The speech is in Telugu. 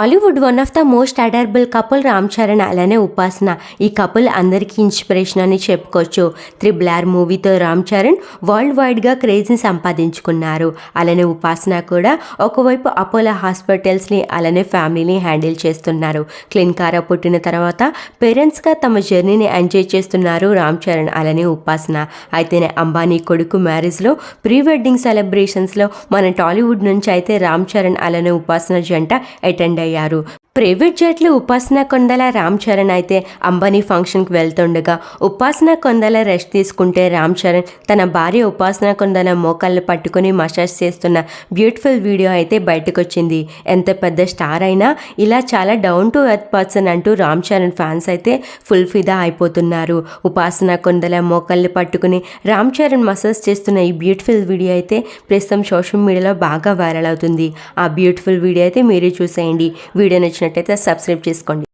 Bollywood one of the most adorable couple Ram Charan అలానే ఉపాసన. ఈ కపుల్ అందరికీ ఇన్స్పిరేషన్ అని చెప్పుకోవచ్చు. త్రిబుల్ ఆర్ మూవీతో రామ్ చరణ్ వరల్డ్ వైడ్గా క్రేజ్ని సంపాదించుకున్నారు. అలానే ఉపాసన కూడా ఒకవైపు అపోలో హాస్పిటల్స్ని అలానే ఫ్యామిలీని హ్యాండిల్ చేస్తున్నారు. క్లిన్కారా పుట్టిన తర్వాత పేరెంట్స్గా తమ జర్నీని ఎంజాయ్ చేస్తున్నారు రామ్ చరణ్ అలానే ఉపాసన. అయితేనే అంబానీ కొడుకు మ్యారేజ్లో ప్రీ వెడ్డింగ్ సెలబ్రేషన్స్లో మన టాలీవుడ్ నుంచి అయితే రామ్ చరణ్ అలానే ఉపాసన జంట అటెండ్ అయ్యారు. ప్రైవేట్ జట్లు ఉపాసన కొండల రామ్ చరణ్ అయితే అంబానీ ఫంక్షన్కి వెళ్తుండగా ఉపాసన కొండల రెస్ట్ తీసుకుంటే రామ్ చరణ్ తన భార్య ఉపాసన కొండల మోకాళ్ళు పట్టుకుని మసాజ్ చేస్తున్న బ్యూటిఫుల్ వీడియో అయితే బయటకు వచ్చింది ఎంత పెద్ద స్టార్ అయినా ఇలా చాలా డౌన్ టు ఎర్త్ పర్సన్ అంటూ రామ్ చరణ్ ఫ్యాన్స్ అయితే ఫుల్ ఫిదా అయిపోతున్నారు. ఉపాసన కొండల మోకాళ్ళు పట్టుకుని రామ్ చరణ్ మసాజ్ చేస్తున్న ఈ బ్యూటిఫుల్ వీడియో అయితే ప్రస్తుతం సోషల్ మీడియాలో బాగా వైరల్ అవుతుంది. ఆ బ్యూటిఫుల్ వీడియో అయితే మీరే చూసేయండి. వీడియో నచ్చినట్టయితే సబ్స్క్రైబ్ చేసుకోండి.